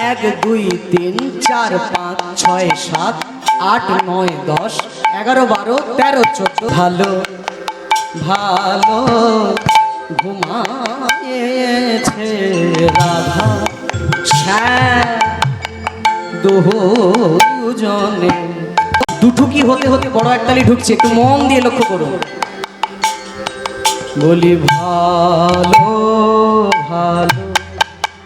এক, দুই, তিন, চার, পাঁচ, ছয়, সাত, আট, নয়, দশ, এগারো, বারো, তেরো, চোদ্দ। ভালো ভালো ঘুমায়েছে রাধা। শ্যাম দুজনে। দুঠুকি হতে হতে বড় একতালি ঢুকছে, একটু মন দিয়ে লক্ষ্য করুন। বলি, ভালো ভালো